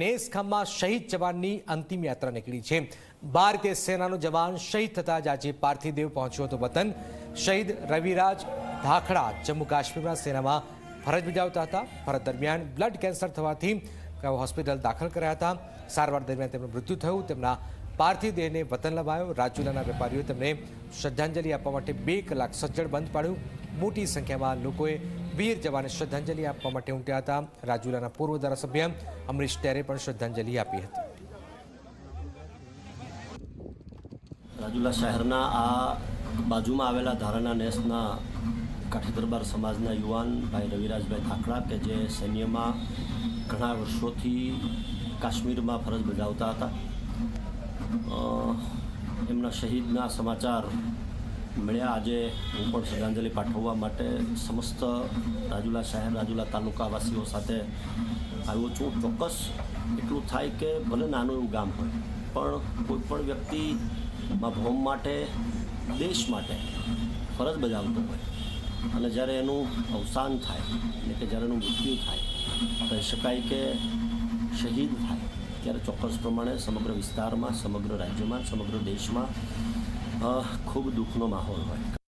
નેસખામમાં શહીદ જવાનની અંતિમ યાત્રા નીકળી છે. ભારતીય સેનાનો જવાન શહીદ થતા જ આજે પાર્થિદેવ પહોંચ્યો હતો વતન. શહીદ રવિરાજ ધાખડા જમ્મુ કાશ્મીરમાં સેનામાં ફરજ બજાવતા હતા. ફરજ દરમિયાન બ્લડ કેન્સર થવાથી હોસ્પિટલ દાખલ કર્યા હતા. સારવાર દરમિયાન તેમનું મૃત્યુ થયું. તેમના પાર્થિવ દેહને વતન લવાયો. રાજુલાના વેપારીઓ તેમને શ્રદ્ધાંજલિ આપવા માટે બે કલાક સજ્જડ બંધ પાડ્યું. મોટી સંખ્યામાં લોકોએ વીર જવાને શ્રદ્ધાંજલિ આપવા માટે ઉમટ્યા હતા. રાજુલાના પૂર્વ ધારાસભ્ય અમરીશ ટેરે પણ શ્રદ્ધાંજલિ આપી હતી. રાજુલા શહેરના આ બાજુમાં આવેલા ધારાના નેસના કાઠી દરબાર સમાજના યુવાન ભાઈ રવિરાજભાઈ ઠાકડા કે જે સૈન્યમાં ઘણા વર્ષોથી કાશ્મીરમાં ફરજ બજાવતા હતા. એમના શહીદના સમાચાર મળ્યા. આજે હું પણ શ્રદ્ધાંજલિ પાઠવવા માટે સમસ્ત રાજુલા શહેર, રાજુલા તાલુકાવાસીઓ સાથે આવ્યો છું. ચોક્કસ એટલું થાય કે ભલે નાનું એવું ગામ હોય, પણ કોઈ પણ વ્યક્તિ ભોમ માટે, દેશ માટે ફરજ બજાવતો હોય અને જ્યારે એનું અવસાન થાય, એટલે કે જ્યારે એનું મૃત્યુ થાય, કહી શકાય કે શહીદ થાય, ત્યારે ચોક્કસ પ્રમાણે સમગ્ર વિસ્તારમાં, સમગ્ર રાજ્યમાં, સમગ્ર દેશમાં ખૂબ દુઃખનો માહોલ હોય.